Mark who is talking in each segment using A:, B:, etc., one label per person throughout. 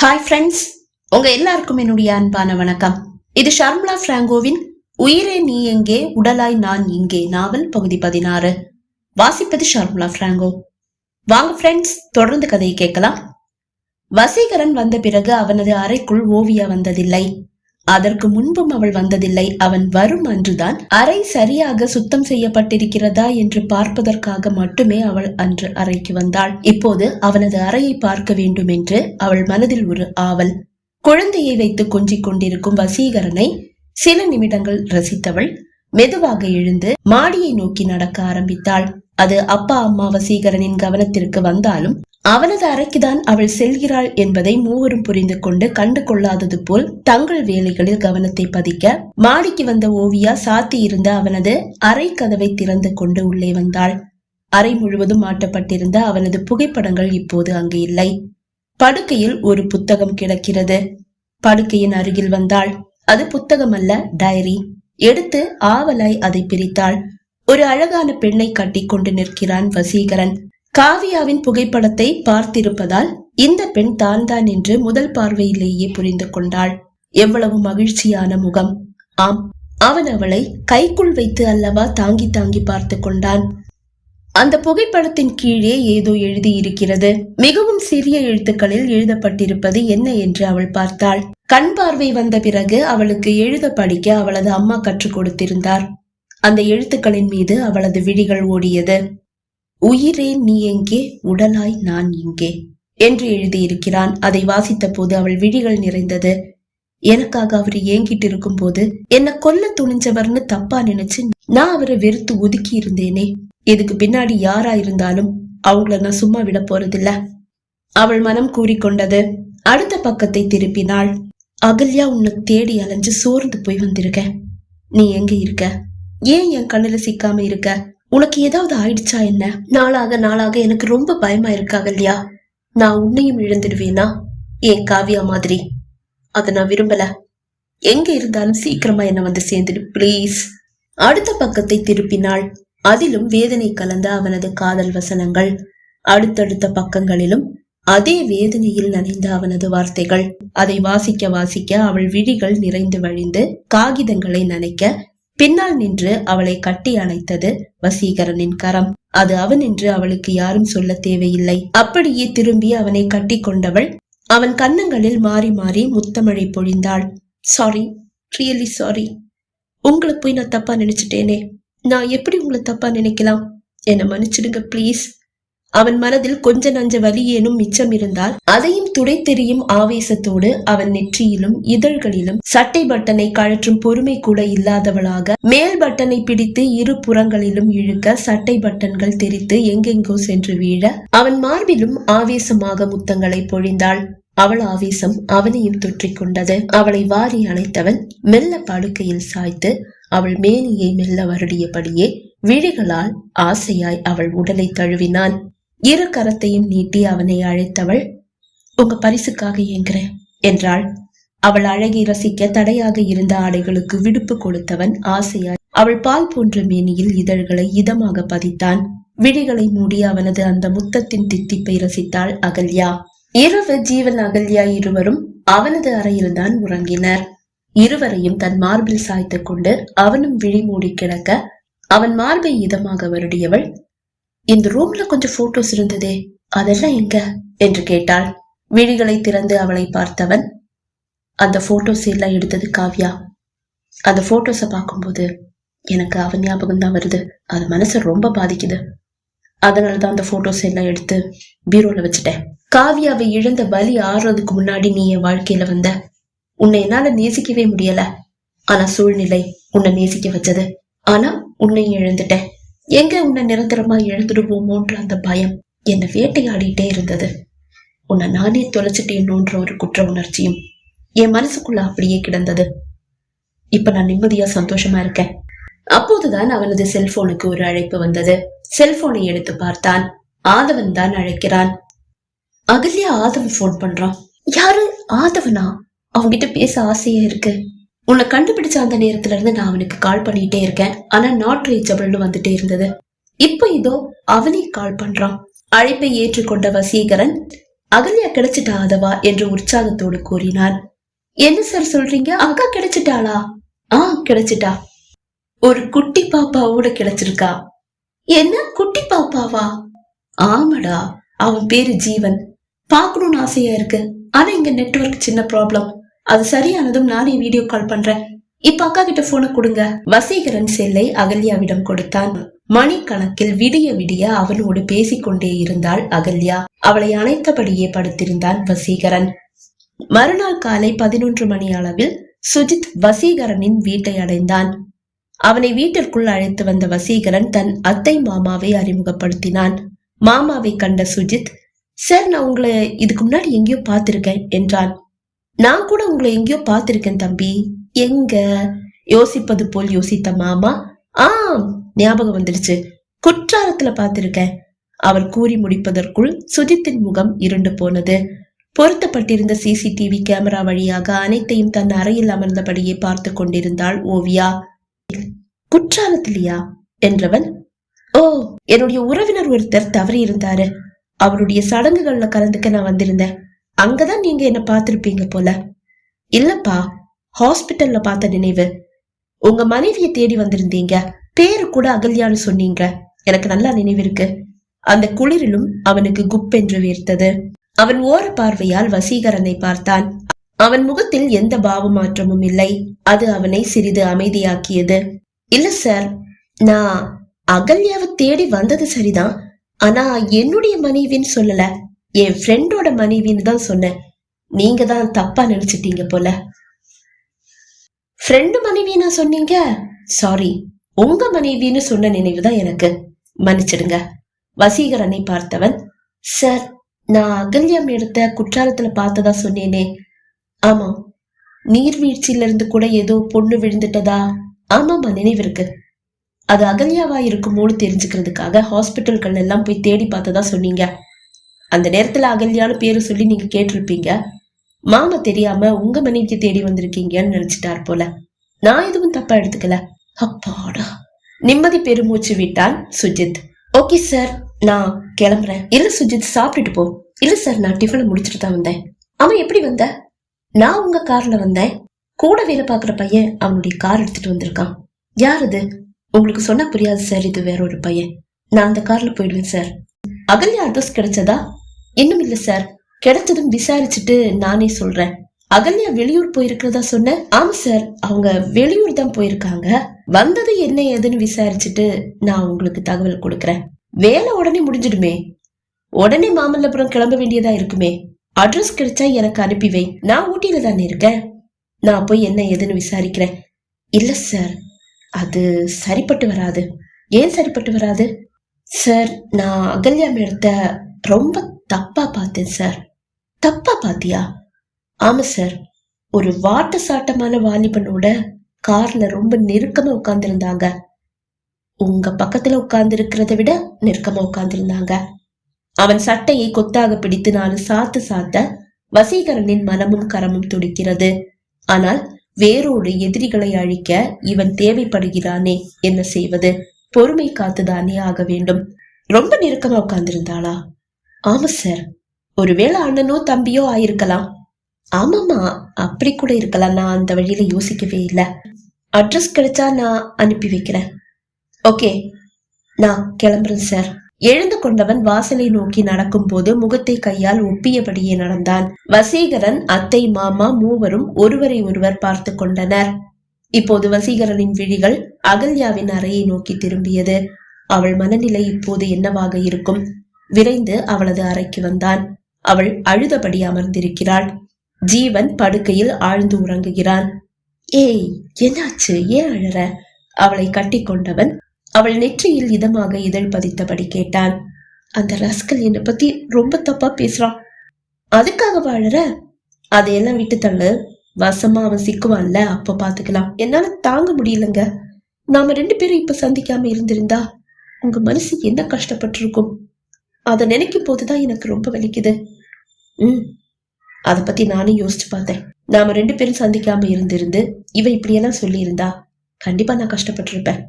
A: Hi friends உங்க எல்லாருக்கும் என்னுடைய அன்பான வணக்கம். இது ஷர்மிளா பிராங்கோவின் உயிரே நீ எங்கே உடலாய் நான் இங்கே நாவல் பகுதி பதினாறு. வாசிப்பது ஷர்மிளா பிராங்கோ. வாங்க ஃப்ரெண்ட்ஸ் தொடர்ந்து கதையை கேட்கலாம். வசீகரன் வந்த பிறகு அவனது அறைக்குள் ஓவியா வந்ததில்லை. அதற்கு முன்பும் அவள் வந்ததில்லை. அவன் வரும் அன்றுதான் அறை சரியாக சுத்தம் செய்யப்பட்டிருக்கிறதா என்று பார்ப்பதற்காக மட்டுமே அவள் அன்று அறைக்கு வந்தாள். இப்போது அவனது அறையை பார்க்க வேண்டும் என்று அவள் மனதில் ஒரு ஆவல். குழந்தையை வைத்து கொஞ்சிக் கொண்டிருக்கும் வசீகரனை சில நிமிடங்கள் ரசித்தவள் மெதுவாக எழுந்து மாடியை நோக்கி நடக்க ஆரம்பித்தாள். அது அப்பா அம்மா வசீகரனின் கவனத்திற்கு வந்தாலும் அவனது அறைக்குதான் அவள் செல்கிறாள் என்பதை மூவரும் புரிந்து கொண்டு கண்டு கொள்ளாதது போல் தங்கள் வேலைகளில் கவனத்தை பதிக்க மாடிக்கு வந்த ஓவியா சாத்தி இருந்த அவனது அறை கதவை திறந்து கொண்டு உள்ளே வந்தாள். அறை முழுவதும் மாட்டப்பட்டிருந்த அவனது புகைப்படங்கள் இப்போது அங்கு இல்லை. படுக்கையில் ஒரு புத்தகம் கிடக்கிறது. படுக்கையின் அருகில் வந்தாள். அது புத்தகம் அல்ல டைரி. எடுத்து ஆவலாய் அதை பிரித்தாள். ஒரு அழகான பெண்ணை கட்டி கொண்டு நிற்கிறான் வசீகரன். காவியாவின் புகைப்படத்தை பார்த்திருப்பதால் இந்த பெண் தான் தான் என்று முதல் பார்வையிலேயே புரிந்து கொண்டாள். எவ்வளவு மகிழ்ச்சியான முகம். ஆம் அவன் அவளை கைக்குள் வைத்து அல்லவா தாங்கி தாங்கி பார்த்து கொண்டான். அந்த புகைப்படத்தின் கீழே ஏதோ எழுதி இருக்கிறது மிகவும் சிறிய எழுத்துக்களில் எழுதப்பட்டிருப்பது என்ன என்று அவள் பார்த்தாள். கண் பார்வை வந்த பிறகு அவளுக்கு எழுத படிக்க அவளது அம்மா கற்றுக் கொடுத்திருந்தார். அந்த எழுத்துக்களின் மீது அவளது விழிகள் ஓடியது. உயிரே நீ எங்கே? உடலாய் நான் இங்கே. என்று எழுதியிருக்கிறான். அதை வாசித்த போது அவள் விழிகள் நிறைந்தது. எனக்காக அவர் ஏங்கிட்டு இருக்கும் போது என்ன கொல்ல துணிஞ்சவர்னு தப்பா நினைச்சு நான் அவரை வெறுத்து ஒதுக்கி இருந்தேனே. இதுக்கு பின்னாடி யாரா இருந்தாலும் அவங்கள நான் சும்மா விட போறதில்ல. அவள் மனம் கூறிக்கொண்டது. அடுத்த பக்கத்தை திருப்பினாள். அகல்யா உன்னை தேடி அலைஞ்சு சோர்ந்து போய் வந்திருக்க. நீ எங்க இருக்க? ஏன் என் கண்ணுல சிக்காம இருக்க? உனக்கு ஏதாவது ஆயிடுச்சா என்ன? நாளாக நாளாக எனக்கு ரொம்ப பயமா இருக்காக இல்லையா நான் உன்னையும் இழந்துடுவேனா? என் காவியா மாதிரி. அதை நான் விரும்பல. எங்க இருந்தாலும் சீக்கிரமா என்ன வந்து சேர்ந்துடு ப்ளீஸ் அடுத்த பக்கத்தை திருப்பினாள் அதிலும் வேதனை கலந்த அவனது காதல் வசனங்கள் அடுத்தடுத்த பக்கங்களிலும் அதே வேதனையில் நனைந்த அவனது வார்த்தைகள். அதை வாசிக்க வாசிக்க அவள் விழிகள் நிறைந்து வழிந்து காகிதங்களை நனைக்க பின்னால் நின்று அவளை கட்டி அணைத்தது வசீகரனின் கரம். அது அவன் என்று அவளுக்கு யாரும் சொல்ல தேவையில்லை. அப்படியே திரும்பி அவனை கட்டி கொண்டவள் அவன் கன்னங்களில் மாறி மாறி முத்தமழை பொழிந்தாள். சாரி ரியலி சாரி உங்களை போய் நான் தப்பா நினைச்சிட்டேனே. நான் எப்படி உங்களை தப்பா நினைக்கலாம்? என்னை மன்னிச்சிடுங்க ப்ளீஸ் அவன் மனதில் கொஞ்ச நஞ்ச வலியேனும் மிச்சம் இருந்தால் அதையும் துடை தெரியும் ஆவேசத்தோடு அவன் நெற்றியிலும் இதழ்களிலும் சட்டை பட்டனை கழற்றும் பொறுமை கூட இல்லாதவளாக மேல் பட்டனை பிடித்து இரு புறங்களிலும் இழுக்க சட்டை பட்டன்கள் தெரித்து எங்கெங்கோ சென்று வீழ அவன் மார்பிலும் ஆவேசமாக முத்தங்களை பொழிந்தாள். அவள் ஆவேசம் அவனையும் தொற்றிக் கொண்டது. அவளை வாரி அணைத்தவன் மெல்ல படுக்கையில் சாய்த்து அவள் மேனியை மெல்ல வருடியபடியே விழிகளால் ஆசையாய் அவள் உடலை தழுவினான். இரு கரத்தையும் நீட்டி அவனை அழைத்தவள் உங்க பரிசுக்காக ஏங்குறேன் என்றாள். அவள் அழகை ரசிக்க தடையாக இருந்த ஆடைகளுக்கு விடுப்பு கொடுத்தவன் ஆசையாய் அவள் பால் போன்ற மேனியில் இதழ்களை இதமாக பதித்தான். விழிகளை மூடி அவனது அந்த முத்தத்தின் தித்திப்பை ரசித்தாள் அகல்யா. இரவு ஜீவன் அகல்யா இருவரும் அவனது அறையில்தான் உறங்கினர். இருவரையும் தன் மார்பில் சாய்த்துக் கொண்டு அவனும் விழி மூடி கிடக்க அவன் மார்பை இதமாக வருடியவள் இந்த ரூம்ல கொஞ்சம் போட்டோஸ் இருந்ததே அதெல்லாம் எங்க? என்று கேட்டாள். விழிகளை திறந்து அவளை பார்த்தவன் அந்த போட்டோஸ் எல்லாம் எடுத்தது காவ்யா. அந்த போட்டோஸ பார்க்கும்போது எனக்கு அவன் ஞாபகம் தான் வருது. அது மனசை ரொம்ப பாதிக்குது. அதனாலதான் அந்த போட்டோஸ் எல்லாம் எடுத்து பீரோல வச்சுட்டேன். காவியாவை இழந்த வலி ஆறுறதுக்கு முன்னாடி நீ என் வாழ்க்கையில வந்த. உன்னை என்னால நேசிக்கவே முடியல. ஆனா சூழ்நிலை உன்னை நேசிக்க வச்சது. ஆனா உன்னை இழந்துட்டேன். எங்க உன்னை நிரந்தரமா இழந்துடுவோமோன்ற அந்த பயம் என்னை வேட்டையாடிட்டே இருந்தது. உன்னை நானே தொலைச்சிட்டேனோன்ற ஒரு குற்ற உணர்ச்சியும் என் மனசுக்குள்ள அப்படியே கிடந்தது. இப்ப நான் நிம்மதியா சந்தோஷமா இருக்கேன். அப்போதுதான் அவனது செல்போனுக்கு ஒரு அழைப்பு வந்தது. செல்போனை எடுத்து பார்த்தான். ஆதவன் தான் அழைக்கிறான். அகல்யா ஆதவன் போன் பண்றான். யாரு? ஆதவனா? அவங்கிட்ட பேச ஆசையா இருக்கு. உன்னை கண்டுபிடிச்ச அந்த நேரத்துல இருந்து நான் அவனுக்கு கால் பண்ணிட்டே இருக்கேன். ஆனா நாட் ரீச்சபிள்னு வந்துட்டே இருந்தது. இப்போ இதோ அவனே கால் பண்றான். அழைப்பை ஏற்றுக்கொண்ட வசீகரன் அகல்யா கிடைச்சிட்டா அதவா? என்று உற்சாகத்தோடு கூறினார் என்ன சார் சொல்றீங்க? அக்கா கிடைச்சிட்டாளா? ஆ கிடைச்சிட்டா. ஒரு குட்டி பாப்பாவோட கிடைச்சிருக்கா? என்ன? குட்டி பாப்பாவா? ஆமாடா அவன் பேரு ஜீவன். பார்க்கணும்னு ஆசையா இருக்கு. ஆனா இங்க நெட்வொர்க் சின்ன ப்ராப்ளம் அது சரியானதும் நானே வீடியோ கால் பண்றேன். இப்ப அக்கா கிட்ட போனை கொடுங்க. வசீகரன் செல்லை அகல்யாவிடம் கொடுத்தான். மணிக்கணக்கில் விடிய விடிய அவனோடு பேசிக்கொண்டே இருந்தாள் அகல்யா. அவளை அணைத்தபடியே படுத்திருந்தான் வசீகரன். மறுநாள் காலை பதினொன்று மணி அளவில் சுஜித் வசீகரனின் வீட்டை அடைந்தான். அவனை வீட்டிற்குள் அழைத்து வந்த வசீகரன் தன் அத்தை மாமாவை அறிமுகப்படுத்தினான். மாமாவை கண்ட சுஜித் சார் நான் உங்களை இதுக்கு முன்னாடி எங்கேயோ பார்த்திருக்கேன் என்றான். நான் கூட உங்களை எங்கேயோ பார்த்திருக்கேன் தம்பி. எங்க? யோசிப்பது போல் யோசித்த மாமா ஆம் ஞாபகம் வந்துடுச்சு குற்றாலத்துல பார்த்திருக்கேன். அவர் கூறி முடிப்பதற்குள் சுஜித்தின் முகம் இருண்டு போனது. பொருத்தப்பட்டிருந்த சிசிடிவி கேமரா வழியாக அனைத்தையும் தன் அறையில் அமர்ந்தபடியே பார்த்து கொண்டிருந்தாள் ஓவியா. குற்றாலத்திலியா? என்றவன் ஓ என்னுடைய உறவினர் ஒருத்தர் தவறி இருந்தாரு அவருடைய சடங்குகள்ல கலந்துக்க நான் வந்திருந்தேன். அங்கதான் நீங்க என்ன பார்த்திருப்பீங்க போல. இல்லப்பா ஹாஸ்பிட்டல்ல பார்த்த நினைவு. உங்க மனைவிய தேடி வந்திருந்தீங்க. பேரு கூட அகல்யான்னு சொன்னீங்க. எனக்கு நல்லா நினைவு இருக்கு. அந்த குளிரிலும் அவனுக்கு குப்பென்று வீர்த்தது. அவன் ஓர பார்வையால் வசீகரனை பார்த்தான். அவன் முகத்தில் எந்த பாவ மாற்றமும் இல்லை. அது அவனை சிறிது அமைதியாக்கியது. இல்ல சார் நான் அகல்யாவை தேடி வந்தது சரிதான். ஆனா என்னுடைய மனைவின்னு சொல்லல. என் ஃப்ரெண்டோட மனைவின்னு தான் சொன்னேன். நீங்க தான் தப்பா நினைச்சிட்டீங்க போல. ஃப்ரெண்டு மனைவி நான் சொன்னீங்க? சாரி உங்க மனைவின்னு சொன்ன நினைவு தான் எனக்கு. மன்னிச்சிடுங்க. வசீகரனை பார்த்தவன் சார் நான் அகல்யம் எடுத்த குற்றாலத்துல பார்த்ததா சொன்னேனே. ஆமா. நீர்வீழ்ச்சியில இருந்து கூட ஏதோ பொண்ணு விழுந்துட்டதா? ஆமாமா நினைவு இருக்கு. அது அகல்யாவா இருக்குமோன்னு தெரிஞ்சுக்கிறதுக்காக ஹாஸ்பிட்டல்கள் எல்லாம் போய் தேடி பார்த்ததா சொன்னீங்க. அந்த நேரத்துல அகல்யான்னு பேரு சொல்லி நீங்க கேட்டிருப்பீங்க. மாமா தெரியாம உங்க மனைவிக்கு தேடி வந்திருக்கீங்கன்னு நினைச்சிட்டார் போல. நான் எதுவும் தப்பா எடுத்துக்கல. அப்பாடா. நிம்மதி பெருமூச்சு விட்டான் சுஜித். ஓகே சார் நான் கிளம்புறேன். இல்ல சுஜித் சாப்பிட்டுட்டு போ. இல்ல சார் நான் டிஃபனை முடிச்சுட்டு தான் வந்தேன். அவன் எப்படி வந்த? நான் உங்க கார்ல வந்தேன். கூட வேலை பாக்குற பையன் அவனுடைய கார் எடுத்துட்டு வந்திருக்கான். யார் இது உங்களுக்கு சொன்னா புரியாது சார் இது வேற ஒரு பையன். நான் அந்த கார்ல போயிடுவேன் சார். அகல்யா அட்ரஸ் கிடைச்சதா? இன்னும் இல்ல சார் கிடைச்சதும் விசாரிச்சுட்டு நானே சொல்றேன். அகல்யா வெளியூர் போயிருக்கிறதா சொன்ன ஆமா சார் அவங்க வெளியூர் தான் போயிருக்காங்க. வந்தது என்ன ஏதுன்னு விசாரிச்சுட்டு நான் உங்களுக்கு தகவல் கொடுக்கறேன். வேலை உடனே முடிஞ்சிடுமே. உடனே மாமல்லபுரம் கிளம்ப வேண்டியதா இருக்குமே. அட்ரஸ் கிடைச்சா எனக்கு அனுப்பி வை. நான் ஊட்டியில தானே இருக்கேன். நான் போய் என்ன ஏதுன்னு விசாரிக்கிறேன். இல்ல சார் அது சரிப்பட்டு வராது. ஏன் சரிப்பட்டு வராது? சார் நான் அகல்யா மேடத்தை ரொம்ப தப்பா பார்த்தேன் சார் தப்பா பாத்தியா? ஆமா சார் ஒரு வாட்ட சாட்டமான வாலிபனோட கார்ல ரொம்ப நெருக்கமா உட்கார்ந்திருந்தாங்க. உங்க பக்கத்துல உட்கார்ந்து இருக்கிறத விட நெருக்கமா உட்கார்ந்திருந்தாங்க. அவன் சட்டையை கொத்தாக பிடித்து நாலு சாத்து சாத்த வசீகரனின் மனமும் கரமும் துடிக்கிறது. ஆனால் வேறொரு எதிரிகளை அழிக்க இவன் தேவைப்படுகிறானே என்ன செய்வது? பொறுமை காத்துதானே ஆக வேண்டும். ரொம்ப நெருக்கமா உட்கார்ந்திருந்தாளா? ஆமா சார் ஒருவேளை அண்ணனோ தம்பியோ ஆயிருக்கலாம். ஆமாமா அப்படி கூட இருக்கலாம். நான் அந்த வழியில யோசிக்கவே இல்லை. அட்ரஸ் கிடைச்சா நான் அனுப்பி வைக்கிறேன். ஓகே நான் கிளம்புறேன் சார் எழுந்து கொண்டவன் வாசலை நோக்கி நடக்கும்போது முகத்தை கையால் ஒப்பியபடியே நடந்தான். வசீகரன் அத்தை மாமா மூவரும் ஒருவரை ஒருவர் பார்த்து கொண்டனர். இப்போது வசீகரனின் விழிகள் அகல்யாவின் அறையை நோக்கி திரும்பியது. அவள் மனநிலை இப்போது என்னவாக இருக்கும்? விரைந்து அவளது அறைக்கு வந்தான். அவள் அழுதபடி அமர்ந்திருக்கிறாள். ஜீவன் படுக்கையில் ஆழ்ந்து உறங்குகிறான். ஏய் என்னாச்சு? ஏன் அழற? அவளை கட்டி கொண்டவன் அவள் நெற்றியில் இதமாக இதழ் பதித்தபடி கேட்டான். அந்த ரஸ்கல் என்னை பத்தி ரொம்ப தப்பா பேசுறான். அதுக்காக வாழற அதையெல்லாம் விட்டு தள்ளு. வசமா அவன் சிக்குவான்ல அப்ப பாத்துக்கலாம். என்னால தாங்க முடியலங்க. நாம ரெண்டு பேரும் இப்ப சந்திக்காம இருந்திருந்தா உங்க மனசு என்ன கஷ்டப்பட்டிருக்கும்? அதை நினைக்கும் போதுதான் எனக்கு ரொம்ப வலிக்குது. ம் அதை பத்தி நானும் யோசிச்சு பார்த்தேன். நாம ரெண்டு பேரும் சந்திக்காம இருந்திருந்து இவ இப்படியெல்லாம் சொல்லியிருந்தா கண்டிப்பா நான் கஷ்டப்பட்டிருப்பேன்.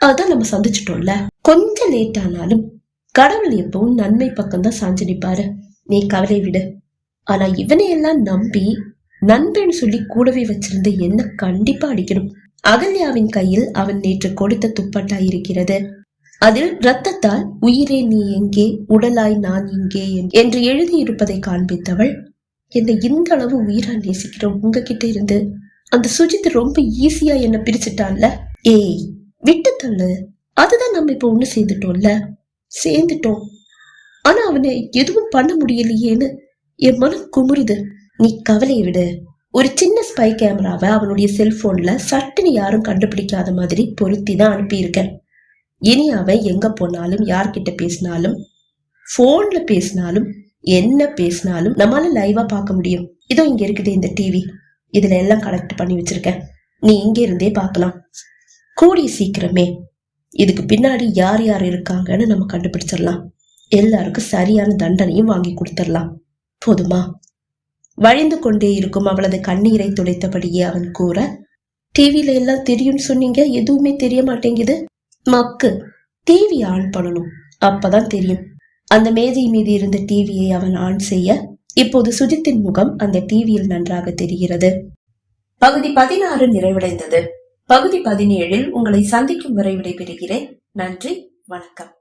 A: அதான் நம்ம சந்திச்சிட்டோம்ல. கொஞ்சம் லேட் ஆனாலும் கடவுள் எப்பவும் நன்மை பக்கம் தான் சாஞ்சு நிப்பாரு. நீ கவலை விடு. ஆனா இவனையெல்லாம் நம்பி நண்பன் சொல்லி கூடவே வச்சிருந்த என்ன கண்டிப்பா அடிக்கணும். அகல்யாவின் கையில் அவன் நேற்று கொடுத்த துப்பட்டா இருக்கிறது. அதில் ரத்தத்தால் உயிரே நீ எங்கே? உடலாய் நான் இங்கே என்று எழுதியிருப்பதை காண்பித்தவள் என்னை இந்த அளவு உயிரா நேசிக்கிற உங்ககிட்ட இருந்து. அந்த சுஜித் ரொம்ப ஈஸியா என்ன பிரிச்சுட்டான்ல? ஏய் விட்டு தள்ளு. அதுதான் நம்ம இப்ப ஒண்ணு சேர்ந்துட்டோம்ல. சேர்ந்துட்டோம். ஆனா அவனை எதுவும் பண்ண முடியலையேன்னு என் மனம் குமுறுது. நீ கவலையை விடு. ஒரு சின்ன ஸ்பை கேமராவை அவனுடைய செல்போன்ல சட்டுன்னு யாரும் கண்டுபிடிக்காத மாதிரி பொருத்தி தான் அனுப்பியிருக்கேன். இனி அவன் எங்க போனாலும் யார்கிட்ட பேசினாலும் போன்ல பேசினாலும் என்ன பேசினாலும் நம்மளால லைவா பார்க்க முடியும். இதோ இங்க இருக்குது இந்த டிவி இதுல எல்லாம் கனெக்ட் பண்ணி வச்சிருக்கேன். நீ இங்க இருந்தே பார்க்கலாம். கூடிய சீக்கிரமே. இதுக்கு பின்னாடி யார் யார் இருக்காங்கன்னு நம்ம கண்டுபிடிச்சிடலாம். எல்லாருக்கும் சரியான தண்டனையும் வாங்கி கொடுத்துடலாம். போதுமா? வழிந்து கொண்டே இருக்கும் அவளது கண்ணீரை துடைத்தபடியே அவன் கூற டிவியில எல்லாம் தெரியும்னு சொன்னீங்க? எதுவுமே தெரிய மாட்டேங்குது? மக்கு டிவி ஆன் பண்ணணும். அப்பதான் தெரியும். அந்த மேஜை மீது இருந்த டிவியை அவன் ஆன் செய்ய இப்போது சுஜித்தின் முகம் அந்த டிவியில் நன்றாக தெரிகிறது. பகுதி பதினாறு நிறைவடைந்தது. பகுதி பதினேழில் உங்களை சந்திக்கும் வரை விடைபெறுகிறேன். நன்றி வணக்கம்.